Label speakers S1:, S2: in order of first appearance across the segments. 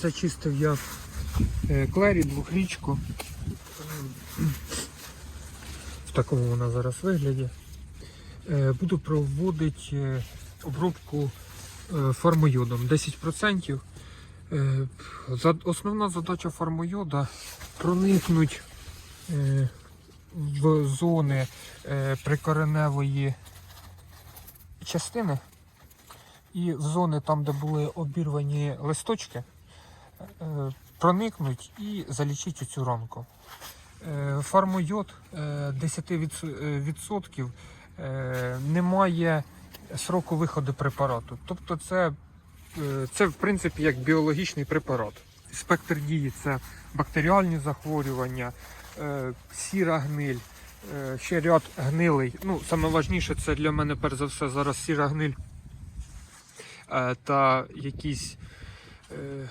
S1: Зачистив я е, клері двохрічку. В такому вона зараз вигляді. Е, Буду проводити е, обробку фармойодом 10%. Е, Основна задача фармойода проникнуть е, в зони прикореневої частини і в зони там, де були обірвані листочки, проникнуть і залічить цю ранку. Е, Фармойод е, 10% е, не має сроку виходу препарату. Тобто це, е, це в принципі як біологічний препарат. Спектр дії це бактеріальні захворювання, е, сіра гниль, е, ще ряд гнилий. Ну, саме важніше це для мене перш за все зараз сіра гниль е, та якісь е,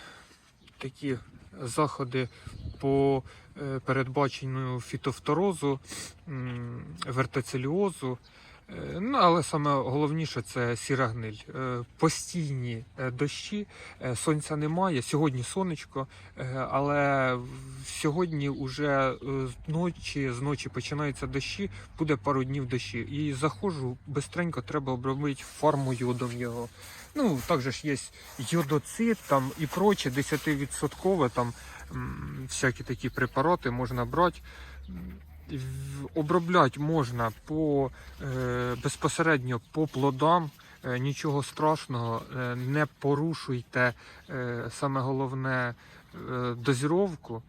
S1: такі заходи по е, передбаченню фітофторозу, вертицеліозу. Е, Ну, але саме головніше це сіра гниль. Е, Постійні е, дощі, сонця немає. Сьогодні сонечко, але сьогодні вже ночі, з ночі починаються дощі, буде пару днів дощі. І заходжу, бистренько треба обробити фарму йодом його. Ну, також є йодоцит там і проче, 10% там всякі такі препарати можна брати. Обробляти можна по, е, безпосередньо по плодам, е, нічого страшного, е, не порушуйте саме головне дозіровку.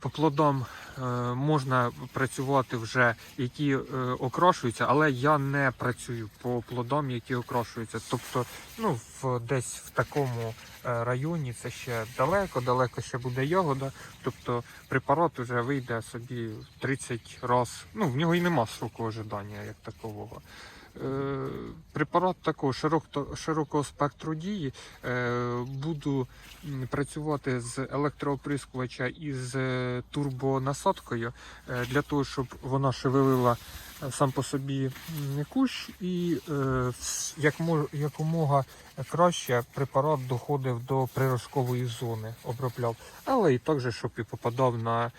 S1: По плодам е, можна працювати вже, які е, окрашуються, але я не працюю по плодам, які окрашуються. Тобто, ну, в, десь в такому е, районі це ще далеко, далеко ще буде ягода. Тобто препарат вже вийде собі 30 разів. Ну, в нього і нема сроку ожидання як такового. Е, Препарат такого широкого, широкого спектру дії. Е, Буду працювати з електрооприскувача і з е, турбонасадкою для того, щоб вона шевелила сам по собі кущ і як якомога краще препарат доходив до приросткової зони, обробляв, але і також, щоб і попадав на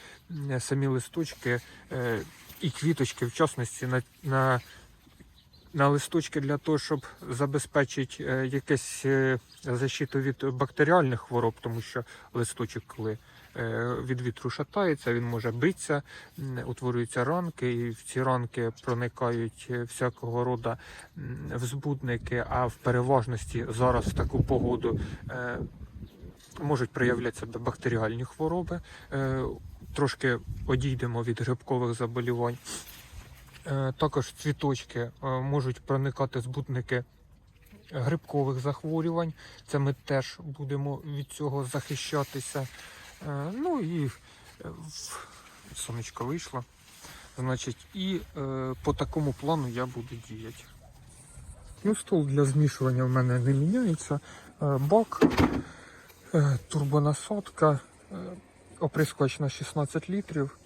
S1: самі листочки і квіточки, в частності на, на на листочки для того, щоб забезпечити е, якесь е, защиту від бактеріальних хвороб, тому що листочок, коли е, від вітру шатається, він може битися, утворюються ранки, і в ці ранки проникають всякого роду взбудники, а в переважності зараз в таку погоду. Можуть проявляти себе бактеріальні хвороби. Трошки одійдемо від грибкових заболівань. Е, Також цвіточки е, можуть проникати збутники грибкових захворювань. Це ми теж будемо від цього захищатися. Е, Ну і сонечко вийшло. Значить, і по такому плану я буду діяти. Ну, стол для змішування в мене не міняється. Бак, турбонасадка, оприскувач на 16 літрів,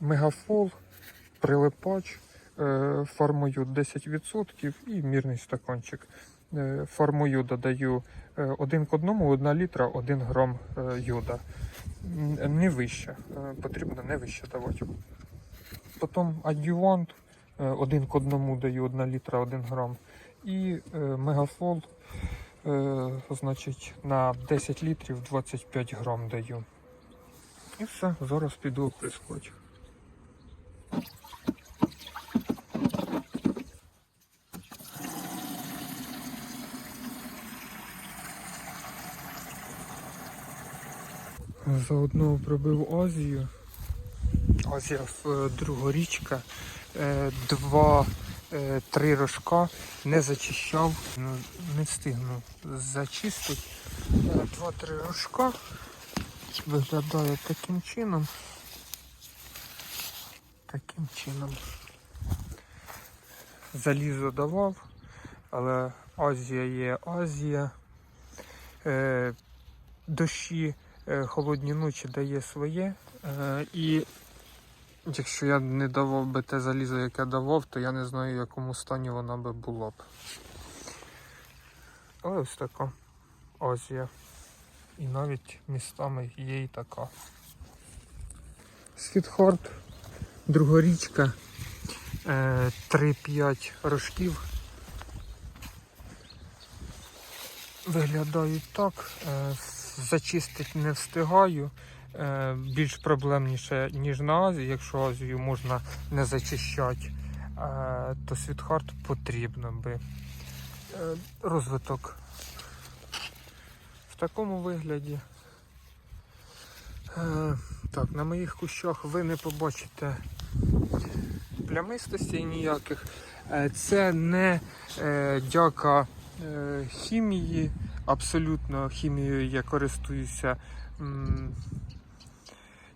S1: мегафол, прилипач, е, фармою 10% і мірний стаканчик. Е, Фармою додаю 1 к 1, 1 літра, 1 грам е, йода. Не вище, е, потрібно не вище давати. Потім адювант 1 к 1 даю 1 літра, 1 грам. І е, мегафол, е, значить, на 10 літрів 25 грам даю. І все, зараз піду оприскувати. Заодно пробив Азію. Азія е, другорічка. Е, Два, е, рожка не зачищав, ну, не встигну зачистити. Два-три рожка. Виглядає таким чином. Таким чином. Залізо давав, але Азія є Азія. Дощі, холодні ночі дає своє. Е, і якщо я не давав би те залізо, яке давав, то я не знаю, в якому стані вона би була б. Але ось така Азія. і навіть містами є і така. Світхард, другорічка, е, 3-5 рожків. Виглядають так. Зачистити не встигаю. Е, Більш проблемніше, ніж на Азії. Якщо Азію можна не зачищати, е, то світхард потрібно би. Е, Розвиток в такому вигляді. Так, на моїх кущах ви не побачите плямистостей ніяких. Це не дяка хімії. Абсолютно хімією я користуюся м,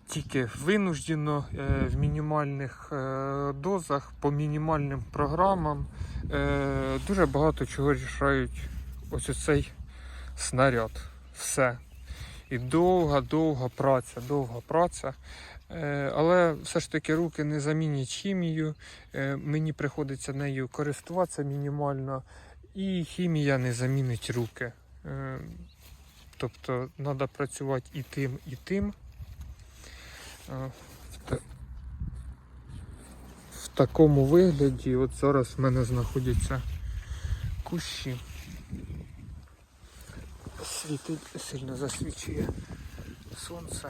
S1: тільки винуждено е, в мінімальних е, дозах, по мінімальним програмам. Е, Дуже багато чого рішають ось оцей снаряд. Все. І довга, довга праця, довга праця. Е, Але все ж таки руки не замінять хімію. Е, Мені приходиться нею користуватися мінімально. І хімія не замінить руки. Е, Тобто треба працювати і тим, і тим. Е, в такому вигляді, от зараз в мене знаходяться кущі. Світить, сильно засвічує сонце.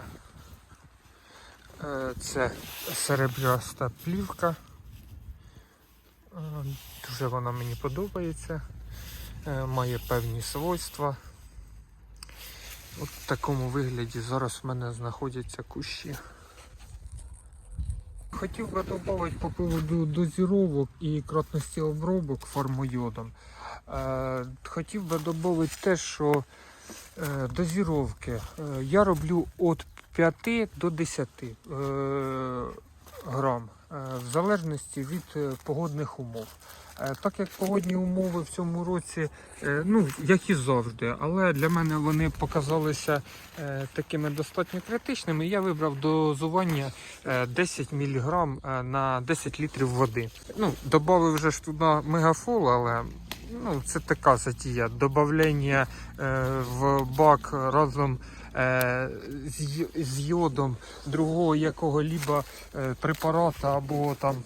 S1: Е, Це серебряста плівка. Дуже вона мені подобається. Е, Має певні свойства. От в такому вигляді зараз в мене знаходяться кущі. Хотів би додати по поводу дозіровок і кратності обробок формойодом. Е, Хотів би додати те, що е, дозіровки я роблю від 5 до 10 е, грам, в залежності від погодних умов. Е, Так як погодні умови в цьому році, е, ну як і завжди, але для мене вони показалися е, такими достатньо критичними. Я вибрав дозування е, 10 мг на 10 літрів води. Ну, додав вже ж туди мегафол, але ну, це така затія. Добавлення в бак разом з, йодом другого якого-либо препарата або там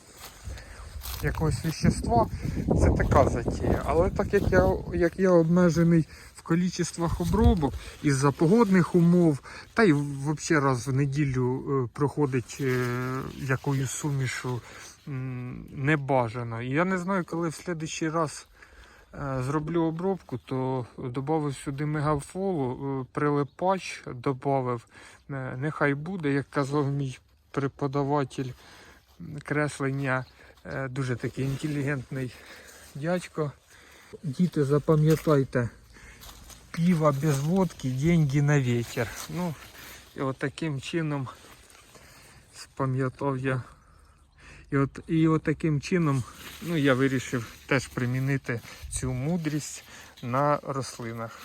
S1: якогось вещества, це така затія. Але так як я, як я обмежений в кількістях обробок із-за погодних умов, та й взагалі раз в неділю е, проходить е, якоюсь сумішу небажано. І я не знаю, коли в следующий раз е, зроблю обробку, то додав сюди мегафолу, прилипач додав. Нехай буде, як казав мій преподаватель креслення. Е, Дуже такий інтелігентний дядько. Діти, запам'ятайте, пиво без водки, деньги на ветер. Ну, і от таким чином спам'ятав я. І от, і от таким чином ну, я вирішив теж примінити цю мудрість на рослинах.